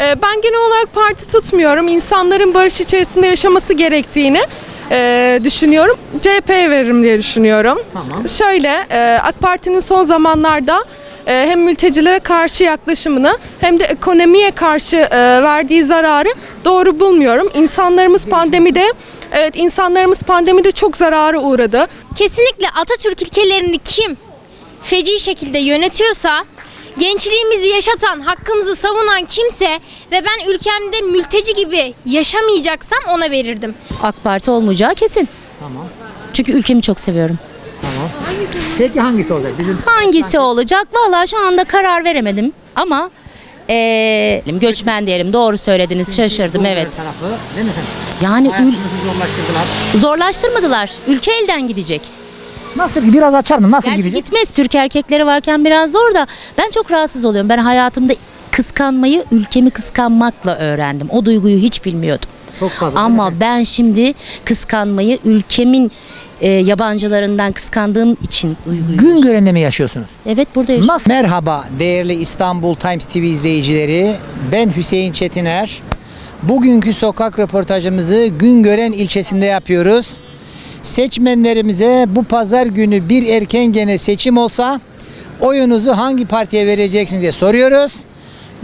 Ee, Ben genel olarak parti tutmuyorum. İnsanların barış içerisinde yaşaması gerektiğini e, düşünüyorum. CHP'ye veririm diye düşünüyorum. Tamam. Şöyle, e, AK Parti'nin son zamanlarda e, hem mültecilere karşı yaklaşımını hem de ekonomiye karşı e, verdiği zararı doğru bulmuyorum. İnsanlarımız pandemide Evet insanlarımız pandemide çok zarara uğradı. Kesinlikle Atatürk ilkelerini kim feci şekilde yönetiyorsa, gençliğimizi yaşatan, hakkımızı savunan kimse ve ben ülkemde mülteci gibi yaşamayacaksam ona verirdim. AK Parti olmayacağı kesin. Tamam. Çünkü ülkemi çok seviyorum. Tamam. Peki hangisi olacak? Bizim Hangisi olacak? Vallahi şu anda karar veremedim ama eee göçmen diyelim. Doğru söylediniz. Şaşırdım evet. Tarafı, değil mi? Yani ül- Hayatımızı zorlaştırdılar. zorlaştırmadılar. Ülke elden gidecek. Nasıl biraz açar mı? Nasıl Gerçi gidecek? gitmez. Türk erkekleri varken biraz zor da ben çok rahatsız oluyorum. Ben hayatımda kıskanmayı ülkemi kıskanmakla öğrendim. O duyguyu hiç bilmiyordum. Çok fazla. Ama ben şimdi kıskanmayı ülkemin e, yabancılarından kıskandığım için duyguyu. gün görende mi yaşıyorsunuz? Evet burada yaşıyorum. Nasıl? Merhaba değerli İstanbul Times TV izleyicileri. Ben Hüseyin Çetiner. Bugünkü sokak röportajımızı Güngören ilçesinde yapıyoruz. Seçmenlerimize bu pazar günü bir erken gene seçim olsa oyunuzu hangi partiye vereceksiniz diye soruyoruz.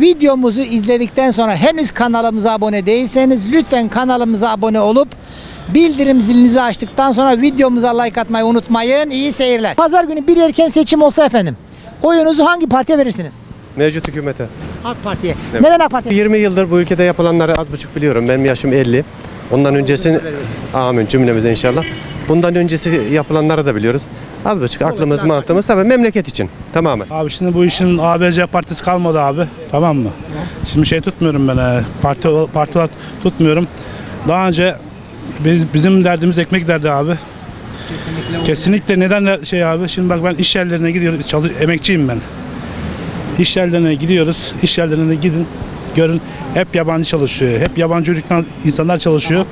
Videomuzu izledikten sonra henüz kanalımıza abone değilseniz lütfen kanalımıza abone olup bildirim zilinizi açtıktan sonra videomuza like atmayı unutmayın. İyi seyirler. Pazar günü bir erken seçim olsa efendim oyunuzu hangi partiye verirsiniz? Mevcut hükümete. AK Parti'ye. Neden AK Parti? 20 yıldır bu ülkede yapılanları az buçuk biliyorum. Benim yaşım 50. Ondan öncesi amin cümlemize inşallah. Bundan öncesi yapılanları da biliyoruz. Az buçuk aklımız AK mantığımız tabii memleket için tamamen. Abi şimdi bu işin ABC partisi kalmadı abi. Tamam mı? Şimdi şey tutmuyorum ben. e, Parti parti olarak tutmuyorum. Daha önce biz, bizim derdimiz ekmek derdi abi. Kesinlikle. Kesinlikle neden de şey abi? Şimdi bak ben iş yerlerine gidiyorum. Çalı, emekçiyim ben. İş yerlerine gidiyoruz. İş yerlerine gidin. Görün hep yabancı çalışıyor. Hep yabancı ülkeden insanlar çalışıyor.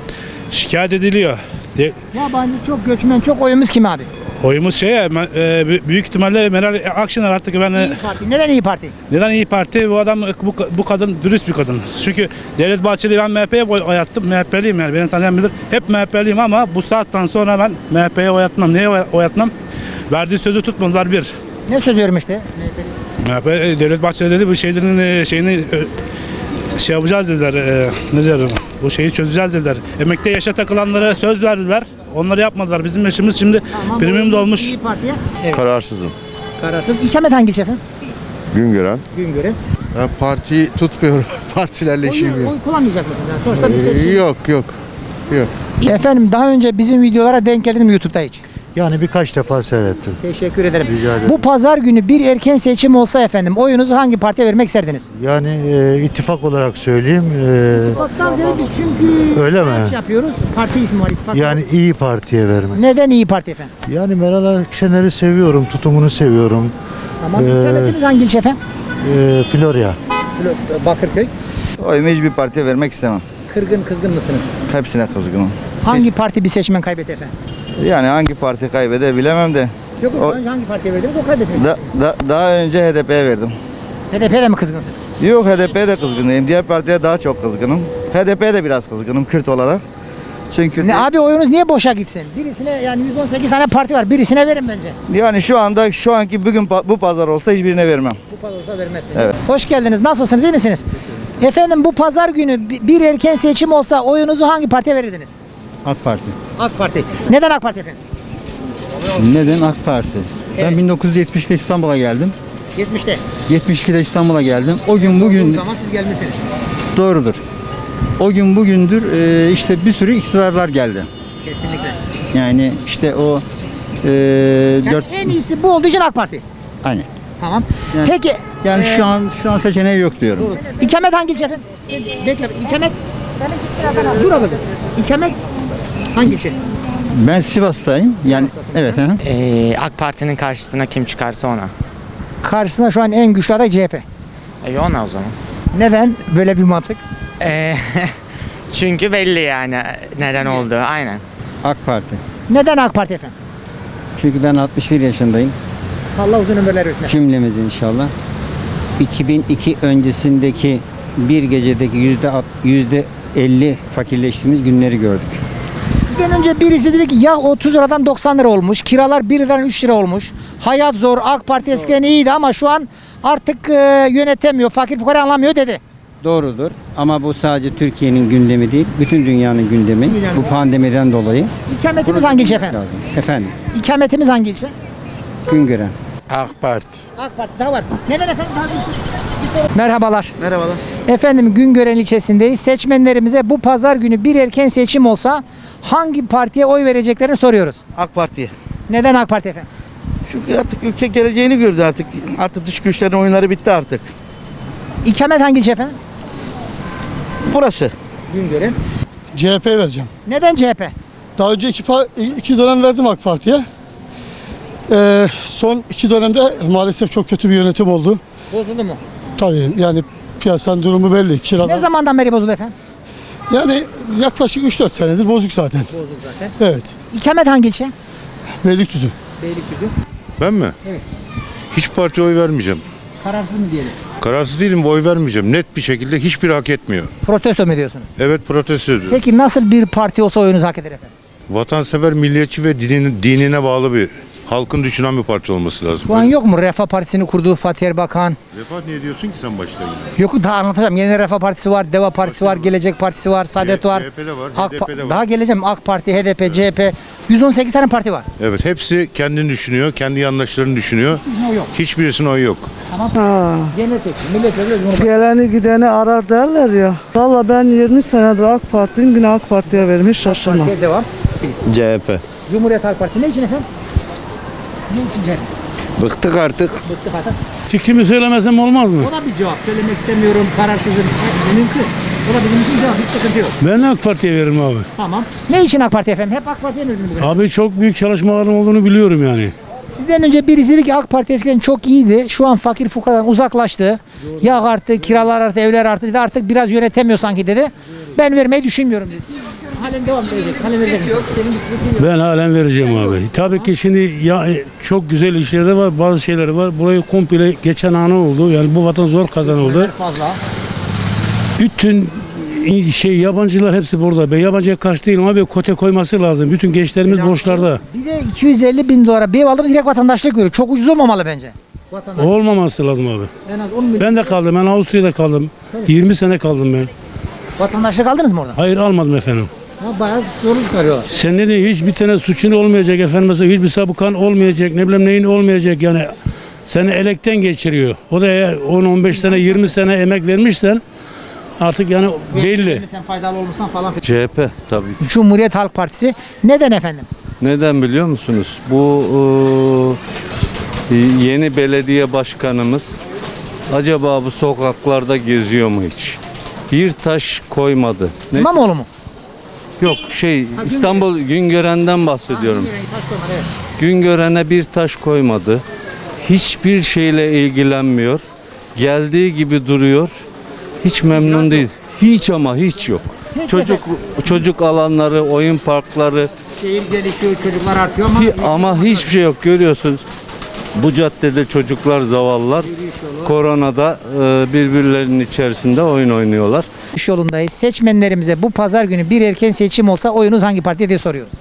Şikayet ediliyor. De, Yabancı çok göçmen çok oyumuz kim abi? oyumuz şeye ben, e, bü- büyük ihtimalle Meral Akşener artık ben e, İyi Parti. Neden İyi Parti? Neden İyi Parti? Bu adam bu, bu kadın dürüst bir kadın. Çünkü Devlet Bahçeli ben MHP'ye oy oy attım. MHP'liyim yani. Beni tanıyan bilir. Hep MHP'liyim ama bu saatten sonra ben MHP'ye oy atmam. Neye oy, oy atmam? Verdiği sözü tutmadılar bir. Ne söz veriyorum işte? MHP e, Devlet Bahçeli dedi bu şeylerin e, şeyini e, şey yapacağız dediler. E, ne der? Bu şeyi çözeceğiz dediler. Emekte yaşa takılanlara söz verdiler. Onları yapmadılar. Bizim yaşımız şimdi primim dolmuş. İyi Parti'ye. Evet. Kararsızım. Kararsız. İkamet hangi ilçe efendim? Güngören. Güngören. Ben partiyi tutmuyorum. Partilerle işim yok. oy kullanmayacak mısın? Yani sonuçta bir seçim. Yok yok. Yok. Efendim daha önce bizim videolara denk geldiniz mi YouTube'da hiç? Yani birkaç defa seyrettim. Teşekkür ederim. Rica ederim. Bu pazar günü bir erken seçim olsa efendim oyunuzu hangi partiye vermek isterdiniz? Yani e, ittifak olarak söyleyeyim. e, İttifaktan ziyade biz çünkü Öyle mi? yapıyoruz. Parti ismi var ittifak. yani iyi Parti'ye vermek. Neden iyi Parti efendim? Yani Meral Akşener'i seviyorum. Tutumunu seviyorum. Tamam. Ee, hangi ilçe efendim? E, Florya. Bakırköy. Oyumu hiçbir partiye vermek istemem. Kırgın kızgın mısınız? Hepsine kızgınım. Hangi parti bir seçmen kaybetti efendim? Yani hangi parti kaybeder bilemem de. Yok O- önce hangi partiye verdiniz o kaybetmiş. Da, da- daha önce HDP'ye verdim. HDP'ye mi kızgınsın? Yok HDP'ye de kızgınım. Diğer partiye daha çok kızgınım. HDP'ye de biraz kızgınım Kürt olarak. Çünkü Ne, abi oyunuz niye boşa gitsin? Birisine yani 118 tane parti var. Birisine verin bence. yani şu anda şu anki bugün bu pazar olsa hiçbirine vermem. Bu pazar olsa vermezsiniz. Evet. Hoş geldiniz. Nasılsınız? iyi misiniz? Efendim bu pazar günü bi- bir erken seçim olsa oyunuzu hangi partiye verirdiniz? AK Parti. AK Parti. Neden AK Parti efendim? Neden AK Parti? Evet. Ben 1970'te İstanbul'a geldim. 70'te. 72'de İstanbul'a geldim. O gün bugün O zaman siz gelmesiniz. doğrudur. O gün bugündür e, işte bir sürü iktidarlar geldi. Kesinlikle. Yani işte o e, Yani dört en iyisi bu olduğu için AK Parti. hani Tamam. Yani- Peki. yani e, şu an şu an seçeneği yok diyorum. Doğru. İkamet hangi efendim? Bekle. İkamet. Dur ablacığım. İkamet hangi ilçe? Ben Sivas'tayım. Yani Sivas'tasın. evet ha. Ee, AK Parti'nin karşısına kim çıkarsa ona. Karşısında şu an en güçlü aday CHP. E ona o zaman. Neden böyle bir mantık? Ee, çünkü belli yani neden olduğu aynen. AK Parti. Neden AK Parti efendim? Çünkü ben 61 yaşındayım. Allah uzun ömürler versin. Cümlemiz inşallah. 2002 öncesindeki bir gecedeki yüzde yüzde 50 fakirleştiğimiz günleri gördük. Sizden önce birisi dedi ki ya 30 liradan 90 lira olmuş. Kiralar 1 liradan 3 lira olmuş. Hayat zor. AK Parti eskiden iyiydi ama şu an artık e, yönetemiyor. Fakir fukara anlamıyor dedi. Doğrudur ama bu sadece Türkiye'nin gündemi değil, bütün dünyanın gündemi. Dünyanın- Bu pandemiden dolayı. İkametimiz hangi ilçe efendim? Lazım. Efendim, İkametimiz hangi ilçe? Güngören. AK Parti. AK Parti daha var. Neden efendim? Daha bir- Merhabalar. Merhabalar. Efendim Güngören ilçesindeyiz. Seçmenlerimize bu pazar günü bir erken seçim olsa hangi partiye oy vereceklerini soruyoruz. AK Parti'ye. Neden AK Parti efendim? Çünkü artık ülke geleceğini gördü artık. Artık dış güçlerin oyunları bitti artık. İkamet hangi ilçe efendim? Burası. Güngören. CHP vereceğim. Neden CHP? Daha önce iki, iki dönem verdim AK Parti'ye. Ee, son iki dönemde maalesef çok kötü bir yönetim oldu. Bozuldu mu? Tabii yani piyasanın durumu belli. Ne Kiralar. zamandan beri bozuldu efendim? Yani yaklaşık 3-4 senedir bozuk zaten. Bozuldu zaten. Evet. İkamet hangi ilçe? Beylikdüzü. Beylikdüzü. Ben mi? Evet. Hiç partiye oy vermeyeceğim. Kararsız mı diyelim? Kararsız değilim oy vermeyeceğim. Net bir şekilde hiçbir hak etmiyor. Protesto mu ediyorsunuz? Evet protesto ediyorum. Peki nasıl bir parti olsa oyunuzu hak eder efendim? Vatansever, milliyetçi ve dinine, dinine bağlı bir halkın düşünen bir parti olması lazım. Şu an yok mu Refah Partisi'ni kurduğu Fatih Erbakan? Refah niye diyorsun ki sen başta? Yok daha anlatacağım. Yeni Refah Partisi var, Deva Partisi var, Gelecek Partisi var, Saadet var. CHP'de var, AK HDP'de Pa- var. Daha geleceğim. AK Parti, HDP, CHP. 118 tane parti var. Evet hepsi kendini düşünüyor, kendi yandaşlarını düşünüyor. Hiçbirisine oy yok. Hiçbirisine oy yok. Genel seçim, milletvekili, cumhurbaşkanı. Geleni gideni arar derler ya. Valla ben 20 senedir AK Parti'yim yine AK Parti'ye vermiş şaşırmam. Partiye devam. CHP. Cumhuriyet Halk Partisi ne için efendim? Ne için CHP? Bıktık artık. Bıktık artık. Fikrimi söylemesem olmaz mı? O da bir cevap. Söylemek istemiyorum, kararsızım. Mümkün. O da bizim için cevap. Hiç sıkıntı yok. Ben AK Parti'ye veririm abi. Tamam. Ne için AK Parti efendim? Hep AK Parti'ye mi verdiniz bugün? Abi çok büyük çalışmalarım olduğunu biliyorum yani. Sizden önce birisi dedi ki AK Parti eskiden çok iyiydi. Şu an fakir fukaradan uzaklaştı. Yağ arttı, kiralar arttı, evler arttı dedi. Artık biraz yönetemiyor sanki dedi. Ben vermeyi düşünmüyorum dedi. Siz Halen devam edecek. Halen verecek. misiniz? Senin yok. Ben halen vereceğim abi. Tabii ki şimdi ya e, çok güzel işleri de var, bazı şeyleri var. Burayı komple geçen anı oldu. Yani bu vatan zor kazanıldı. Fazla. Bütün şey yabancılar hepsi burada. Ben yabancıya karşı değilim abi. Kote koyması lazım. Bütün gençlerimiz borçlarda. Bir de 250 bin dolara bir ev aldı mı direkt vatandaşlık veriyor. Çok ucuz olmamalı bence. Vatandaş. Olmaması lazım abi. En az 10 milyon. Ben de kaldım. Ben Avusturya'da kaldım. 20 sene kaldım ben. Vatandaşlık aldınız mı oradan? Hayır almadım efendim. Ha, bayağı sorun çıkarıyorlar. Sen ne diyorsun? Hiçbir tane suçun olmayacak efendim. Mesela hiçbir sabıkan olmayacak. Ne bileyim neyin olmayacak yani. Seni elekten geçiriyor. O da eğer 10-15 sene 20 sene emek vermişsen artık yani belli. Sen faydalı olmuşsan falan. CHP tabii. Cumhuriyet Halk Partisi. Neden efendim? Neden biliyor musunuz? Bu e, yeni belediye başkanımız acaba bu sokaklarda geziyor mu hiç? Bir taş koymadı. Ne? İmamoğlu mu? Yok şey İstanbul Güngören'den bahsediyorum. Güngören'e bir taş koymadı. Hiçbir şeyle ilgilenmiyor. Geldiği gibi duruyor. Hiç memnun değil. Hiç ama hiç yok. Çocuk çocuk alanları, oyun parkları Şehir gelişiyor, çocuklar artıyor ama hi- ama hiçbir şey yok görüyorsunuz. Bu caddede çocuklar zavallılar koronada e, birbirlerinin içerisinde oyun oynuyorlar. İş yolundayız. Seçmenlerimize bu pazar günü bir erken seçim olsa oyunuz hangi partiye diye soruyoruz.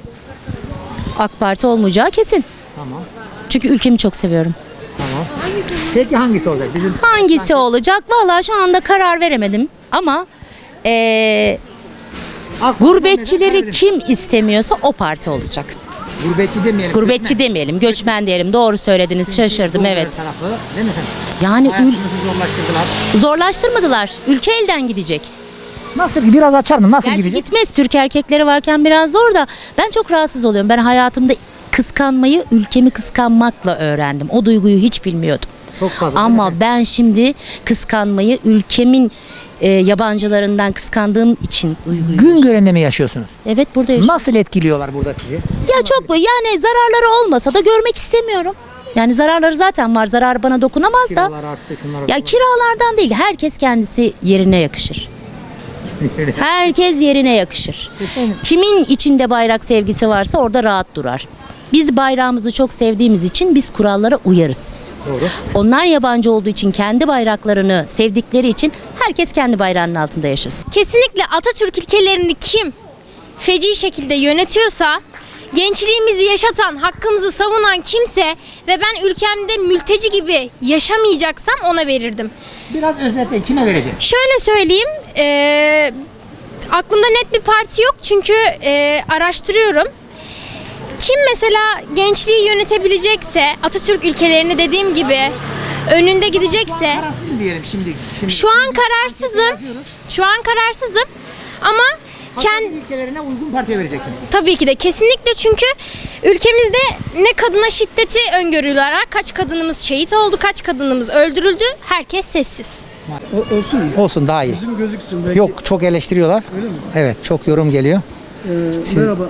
AK Parti olmayacağı kesin. Tamam. Çünkü ülkemi çok seviyorum. Tamam. Peki hangisi olacak? Bizim Hangisi olacak? Vallahi şu anda karar veremedim. Ama eee, gurbetçileri kim istemiyorsa o parti olacak. Gurbetçi demeyelim. Gurbetçi demeyelim, göçmen diyelim. Doğru söylediniz. Şaşırdım evet. Tarafı, değil mi efendim? Yani ül- zorlaştırdılar. zorlaştırmadılar. Ülke elden gidecek. Nasıl biraz açar mı? Nasıl Gerçi gidecek? gitmez. Türk erkekleri varken biraz zor da ben çok rahatsız oluyorum. Ben hayatımda kıskanmayı ülkemi kıskanmakla öğrendim. O duyguyu hiç bilmiyordum. Çok fazla. Ama efendim? ben şimdi kıskanmayı ülkemin e, yabancılarından kıskandığım için duyguyu. gün görende mi yaşıyorsunuz? Evet burada yaşıyorum. Nasıl etkiliyorlar burada sizi? Ya çok yani zararları olmasa da görmek istemiyorum. Yani zararları zaten var. Zararı bana dokunamaz da. Kiralar arttı, şunlar Ya kiralardan değil. Herkes kendisi yerine yakışır. Herkes yerine yakışır. Kimin içinde bayrak sevgisi varsa orada rahat durar. Biz bayrağımızı çok sevdiğimiz için biz kurallara uyarız. Doğru. Onlar yabancı olduğu için kendi bayraklarını sevdikleri için Herkes kendi bayrağının altında yaşasın. Kesinlikle Atatürk ilkelerini kim feci şekilde yönetiyorsa, gençliğimizi yaşatan, hakkımızı savunan kimse ve ben ülkemde mülteci gibi yaşamayacaksam ona verirdim. Biraz özetle kime vereceğiz? Şöyle söyleyeyim, eee, aklımda net bir parti yok çünkü eee, araştırıyorum. Kim mesela gençliği yönetebilecekse, Atatürk ülkelerini dediğim gibi önünde gidecekse, Kararsız diyelim şimdi? şimdi şu an kararsızım, şu an kararsızım ama kendi kendi ülkelerine uygun partiye vereceksin. Tabii ki de kesinlikle çünkü ülkemizde ne kadına şiddeti öngörüyorlar. Kaç kadınımız şehit oldu, kaç kadınımız öldürüldü. Herkes sessiz. olsun. Olsun daha iyi. Bizim gözüksün belki. Yok çok eleştiriyorlar. Evet çok yorum geliyor. Siz- Merhaba.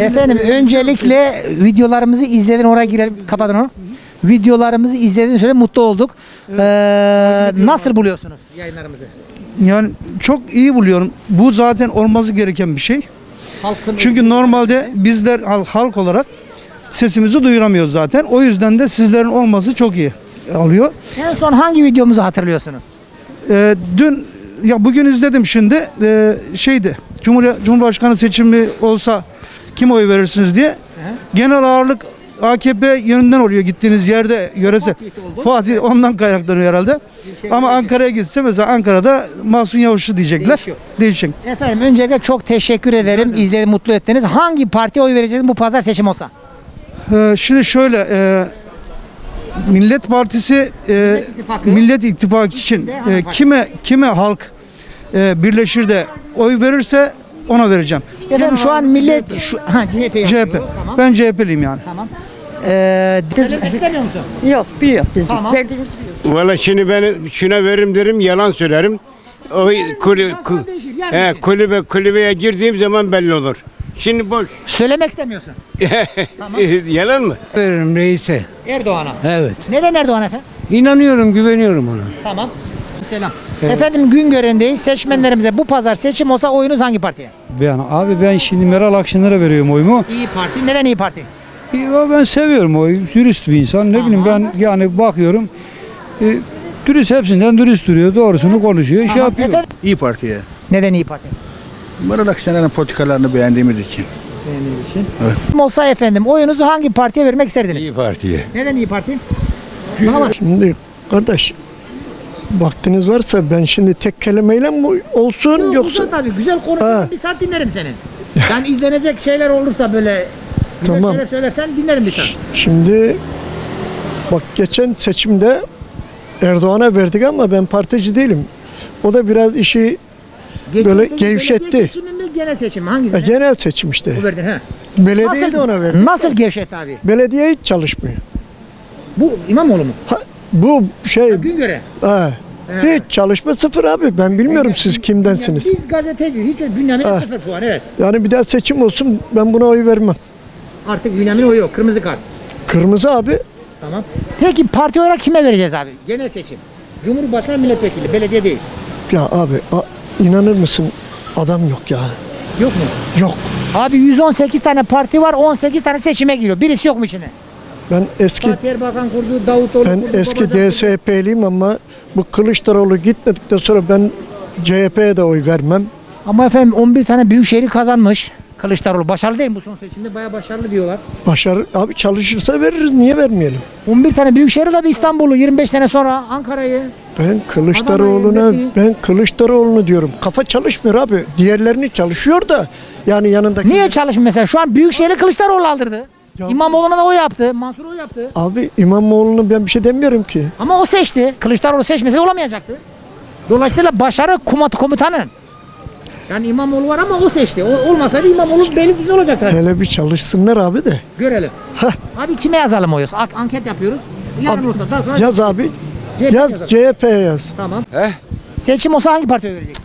Ben Efendim böyle- öncelikle videolarımızı izledin oraya girelim kapatın onu. Videolarımızı izlediğiniz söyle mutlu olduk. Ee, nasıl buluyorsunuz yayınlarımızı? Yani çok iyi buluyorum. Bu zaten olması gereken bir şey. Halkın Çünkü normalde bizler hal- halk olarak sesimizi duyuramıyoruz zaten. O yüzden de sizlerin olması çok iyi oluyor. en son hangi videomuzu hatırlıyorsunuz? Ee, dün ya bugün izledim şimdi ee, şeydi Cumhur Cumhurbaşkanı seçimi olsa kim oy verirsiniz diye. Genel ağırlık AKP yönünden oluyor gittiğiniz yerde yörese. Fatih ondan kaynaklanıyor herhalde. Ama Ankara'ya gitse mesela Ankara'da Mahsun Yavuş'u diyecekler. Değişiyor. Değişik. Efendim öncelikle çok teşekkür ederim. İzledi mutlu ettiniz. Hangi partiye oy vereceksiniz bu pazar seçim olsa? Ee, şimdi şöyle e, Millet Partisi e, İttifakı. Millet İttifakı için e, kime kime halk e, birleşir de oy verirse ona vereceğim. Efendim şu an millet şu ha CHP yapıyor. CHP. Tamam. Ben CHP'liyim yani. Tamam. Ee, söylemek istemiyor musun? Yok biliyor biz. Tamam. Valla şimdi ben şuna veririm derim yalan söylerim. O kulü, ku- değişir, he, kulübe kulübeye girdiğim zaman belli olur. Şimdi boş. Söylemek istemiyorsun. yalan mı? Veririm reise. Erdoğan'a. Evet. Neden Erdoğan efendim? İnanıyorum, güveniyorum ona. Tamam. Selam. Efendim Güngören'deyiz. Seçmenlerimize bu pazar seçim olsa oyunuz hangi partiye? Ben abi ben şimdi Meral Akşener'e veriyorum oyumu. İyi Parti. Neden İyi Parti? Ya ben seviyorum o dürüst bir insan. Ne bileyim ben yani bakıyorum. E, dürüst hepsinden dürüst duruyor. Doğrusunu konuşuyor. Şey Tamam. yapıyor. Efendim? İyi Parti'ye. Neden İyi Parti? Meral Akşener'in politikalarını beğendiğimiz için. Beğendiğiniz için. Evet. Olsa efendim oyunuzu hangi partiye vermek isterdiniz? İyi Parti'ye. Neden İyi Parti? Bana bak. Şimdi kardeş vaktiniz varsa ben şimdi tek kelimeyle mi olsun Yok, yoksa tabii. Güzel konuşursan Ha. bir saat dinlerim seni. Ben izlenecek şeyler olursa böyle güzel Tamam. şeyler söylersen dinlerim bir saat. Şimdi bak geçen seçimde Erdoğan'a verdik ama ben partici değilim. O da biraz işi Böyle seçim gevşetti. Belediye seçimi mi genel seçim mi? Hangisi? e, genel seçim işte. Bu verdin ha. Belediye de ona verdik. Nasıl gevşetti abi? Belediye hiç çalışmıyor. Bu İmamoğlu mu? Ha, bu şey Güngören. ha, hiç çalışma sıfır abi. Ben bilmiyorum siz kimdensiniz. Biz gazeteciyiz. Hiç Bünyamin'e Ha. sıfır puan evet. Yani bir daha seçim olsun ben buna oy vermem. Artık Bünyamin'e oy yok. Kırmızı kart. Kırmızı abi Tamam. Peki parti olarak kime vereceğiz abi? Genel seçim. Cumhurbaşkanı milletvekili. Belediye değil. ya abi a- inanır mısın adam yok ya. Yok mu? Yok. Abi 118 tane parti var. 18 tane seçime giriyor. Birisi yok mu içinde? Ben eski Fatih Erbakan kurdu. Davutoğlu ben kurdu. eski Babacan. DSP'liyim ama bu Kılıçdaroğlu gitmedikten sonra ben CHP'ye de oy vermem. Ama efendim 11 tane büyük şehri kazanmış. Kılıçdaroğlu başarılı değil mi bu son seçimde? Bayağı başarılı diyorlar. Başarı abi çalışırsa veririz niye vermeyelim? 11 tane büyük şehri de bir İstanbul'u 25 sene sonra Ankara'yı. Ben Kılıçdaroğlu'na ben Kılıçdaroğlu'nu diyorum. Kafa çalışmıyor abi. Diğerlerini çalışıyor da yani yanındaki Niye çalışmıyor mesela? Şu an büyük şehri Kılıçdaroğlu aldırdı. Ya- İmamoğlu'na da o yaptı. Mansur o yaptı. Abi İmamoğlu'nu ben bir şey demiyorum ki. Ama o seçti. Kılıçdaroğlu seçmese olamayacaktı. Dolayısıyla başarı kumat komutanın. Yani İmamoğlu var ama o seçti. O, olmasaydı İmamoğlu belli güzel olacaktı. Hele bir çalışsınlar abi de. Görelim. Heh. Abi kime yazalım oyuz? Ak- Anket yapıyoruz. Yarın olsa daha sonra Yaz abi. CHP Yaz yazalım. CHP'ye yaz. Tamam. He? Seçim olsa hangi partiye vereceksin?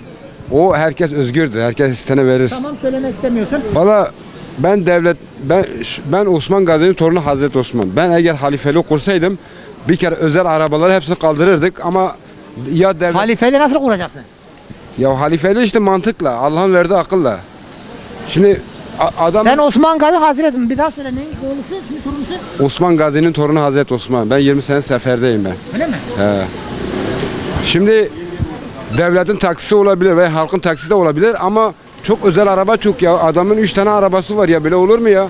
O herkes özgürdür. Herkes istene verir. Tamam söylemek istemiyorsun. Valla ben devlet ben ben Osman Gazi'nin torunu Hazreti Osman. Ben eğer halifeli kursaydım bir kere özel arabaları hepsini kaldırırdık ama ya devlet Halifeli nasıl kuracaksın? ya halifeli işte mantıkla Allah'ın verdiği akılla. Şimdi adam Sen Osman Gazi Hazreti bir daha söyle ne oğlusun şimdi torunusun Osman Gazi'nin torunu Hazreti Osman. Ben 20 sene seferdeyim ben. öyle mi? He. Şimdi devletin taksisi olabilir ve halkın taksisi de olabilir ama çok özel araba çok ya. Adamın 3 tane arabası var ya böyle olur mu ya?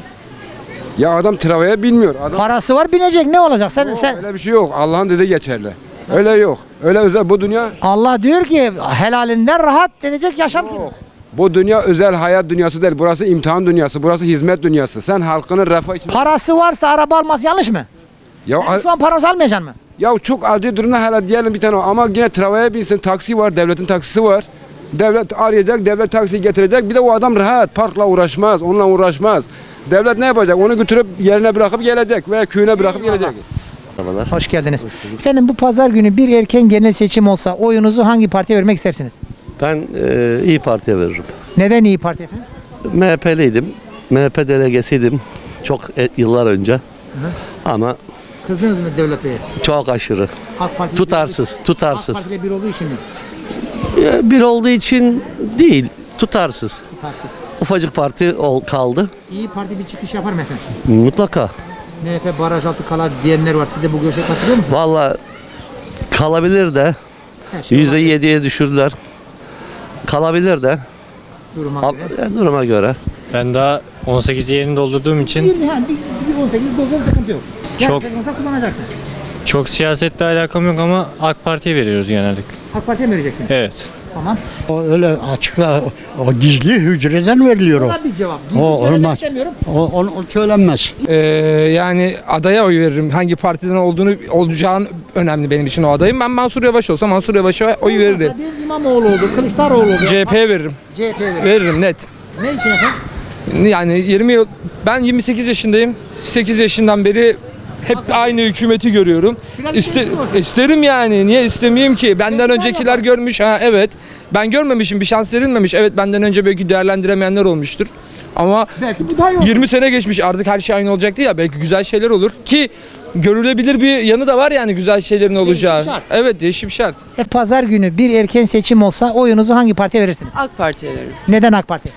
Ya adam travaya binmiyor. Adam Parası var binecek ne olacak? Sen sen öyle bir şey yok. Allah'ın dediği geçerli. Öyle yok. Öyle özel bu dünya Allah diyor ki helalinden rahat edecek yaşam sürüyorsun. bu dünya özel hayat dünyası değil. Burası imtihan dünyası. Burası hizmet dünyası. Sen halkının refah için Parası varsa araba alması yanlış mı? ya, Sen şu an parası almayacaksın mı? ya çok acil durumda hala diyelim bir tane o. ama yine travaya binsin taksi var. Devletin taksisi var. Devlet arayacak, devlet taksi getirecek. Bir de o adam rahat, parkla uğraşmaz, onunla uğraşmaz. Devlet ne yapacak? Onu götürüp yerine bırakıp gelecek veya köyüne bırakıp gelecek. Hoş geldiniz. Efendim bu pazar günü bir erken genel seçim olsa oyunuzu hangi partiye vermek istersiniz? Ben e, İyi Parti'ye veririm. Neden İyi Parti efendim? MHP'liydim. MHP delegesiydim çok e- yıllar önce. Ama Kızdınız mı devlete? çok aşırı. AK Parti Tutarsız, AK tutarsız. Parti ile bir olduğu için mi? E, Bir olduğu için değil, tutarsız. Tutarsız. Ufacık parti ol, kaldı. İyi Parti bir çıkış yapar mı efendim? Mutlaka. MHP baraj altı kalar diyenler var. Siz de bu görüşe katılıyor musunuz? Valla kalabilir de. Her şey yediye düşürdüler. Kalabilir de. duruma göre. e, Duruma göre. Ben daha 18 yerini doldurduğum için Bir, ha, bir, bir 18 dolda sıkıntı yok. Yani Çok- sen olsa kullanacaksın. Çok siyasetle alakam yok ama AK Parti'ye veriyoruz genellikle. AK Parti'ye mi vereceksin? Evet. Tamam. O öyle açıkla o gizli hücreden veriliyor o. Buna bir cevap. O Gizli söylemek olmaz. istemiyorum. O, o, o söylenmez. Ee, yani adaya oy veririm. Hangi partiden olduğunu olacağın önemli benim için o adayın. Ben Mansur Yavaş olsa Mansur Yavaş'a oy veririm. Olmasa diyelim İmamoğlu oldu, Kılıçdaroğlu oldu. CHP'ye veririm. CHP'ye verir. Veririm net. Ne için efendim? Yani 20 yıl ben 28 yaşındayım. 8 yaşından beri hep aynı hükümeti görüyorum. Biraz İste, olsun. isterim yani. Niye istemeyeyim ki? Benden öncekiler görmüş. Ha evet. Ben görmemişim. Bir şans verilmemiş. Evet benden önce belki değerlendiremeyenler olmuştur. Ama Belki bu daha iyi olur. 20 sene geçmiş artık her şey aynı olacak değil ya belki güzel şeyler olur ki görülebilir bir yanı da var yani güzel şeylerin olacağı. şart. Evet değişim şart. E, pazar günü bir erken seçim olsa oyunuzu hangi partiye verirsiniz? AK Parti'ye veririm. Neden AK Parti?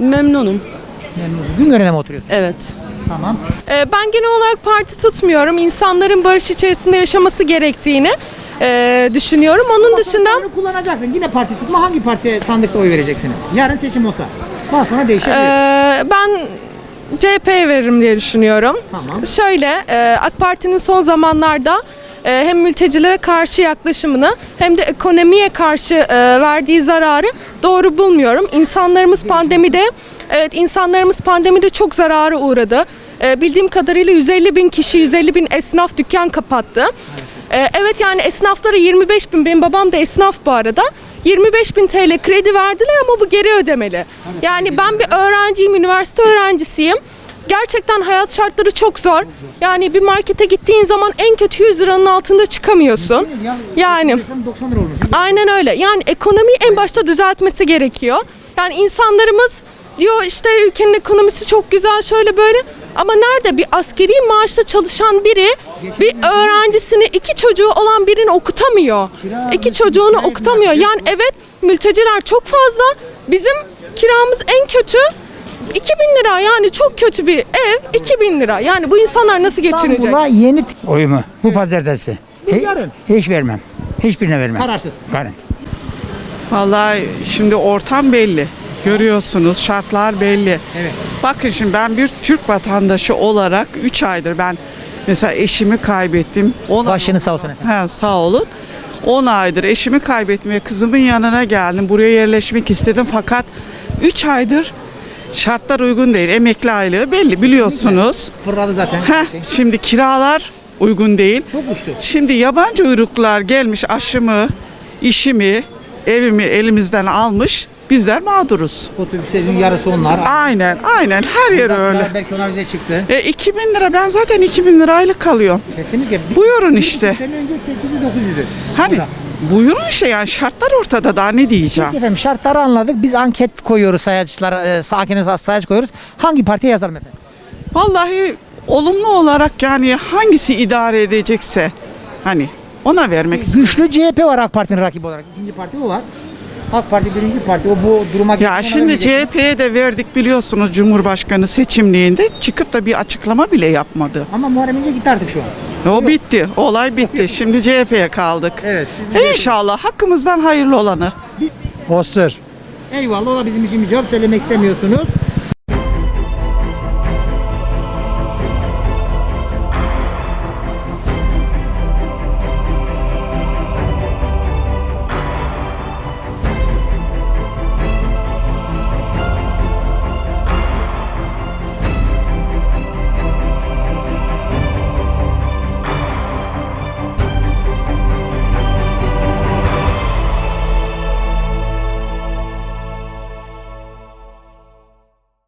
Memnunum. Memnunum. Güngören'e mi oturuyorsun? Evet. Tamam. Ee, Ben genel olarak parti tutmuyorum. İnsanların barış içerisinde yaşaması gerektiğini e, düşünüyorum. Onun dışında Oyunu kullanacaksın. Yine parti tutma. Hangi partiye sandıkta oy vereceksiniz? Yarın seçim olsa. Daha sonra değişebilir. e, ben CHP'ye veririm diye düşünüyorum. Tamam. Şöyle e, AK Parti'nin son zamanlarda e, hem mültecilere karşı yaklaşımını hem de ekonomiye karşı e, verdiği zararı doğru bulmuyorum. İnsanlarımız pandemide evet insanlarımız pandemide çok zarara uğradı. E, bildiğim kadarıyla 150 bin kişi, 150 bin esnaf dükkan kapattı. E, evet yani esnaflara 25 bin, benim babam da esnaf bu arada. 25 bin TL kredi verdiler ama bu geri ödemeli. Yani ben bir öğrenciyim, üniversite öğrencisiyim. Gerçekten hayat şartları çok zor. Yani bir markete gittiğin zaman en kötü 100 liranın altında çıkamıyorsun. Yani 90 lira olmuş. aynen öyle. Yani ekonomiyi en başta düzeltmesi gerekiyor. Yani insanlarımız diyor işte ülkenin ekonomisi çok güzel şöyle böyle. Ama nerede bir askeri maaşla çalışan biri bir öğrencisini iki çocuğu olan birini okutamıyor. İki çocuğunu okutamıyor. Yani evet mülteciler çok fazla. Bizim kiramız en kötü 2000 lira yani çok kötü bir ev 2000 lira. Yani bu insanlar nasıl geçinecek? İstanbul'a yeni Oyumu bu pazartesi. Bu yarın. Hiç vermem. Hiçbirine vermem. Kararsız. Karın. Vallahi şimdi ortam belli. Görüyorsunuz şartlar belli. Evet. Bakın şimdi ben bir Türk vatandaşı olarak 3 aydır ben mesela eşimi kaybettim. 10 Başını sağ olsun efendim. He, sağ olun. 10 aydır eşimi kaybettim ve kızımın yanına geldim. Buraya yerleşmek istedim fakat 3 aydır şartlar uygun değil. Emekli aylığı belli biliyorsunuz. Fırladı zaten. Heh, şimdi kiralar uygun değil. Çok uçtu. Şimdi yabancı uyruklar gelmiş aşımı, işimi, evimi elimizden almış. Bizler mağduruz. Otobüslerin yarısı onlar. Aynen, aynen her yer öyle. Belki onlar bize çıktı. E 2000 lira ben zaten 2000 liraylık kalıyorum. Kesinlikle. Bir- Buyurun işte. Sene önce 800 900'dü. Hani buyurun işte yani şartlar ortada daha ne diyeceğim. Peki efendim şartları anladık. Biz anket koyuyoruz sayaçlara, e, sakiniz sayaç koyuyoruz. Hangi partiye yazalım efendim? Vallahi olumlu olarak yani hangisi idare edecekse hani ona vermek istiyorum. Güçlü CHP var AK Parti'nin rakibi olarak. İkinci parti o var. AK Parti birinci parti. O bu duruma Ya şimdi CHP'ye de verdik biliyorsunuz Cumhurbaşkanı seçimliğinde çıkıp da bir açıklama bile yapmadı. Ama Muharrem İnce gitti artık şu an. O bitti. Olay bitti. Şimdi CHP'ye kaldık. Evet. Şimdi İnşallah hakkımızdan hayırlı olanı. Osur. Eyvallah o da bizim için bir cevap söylemek istemiyorsunuz.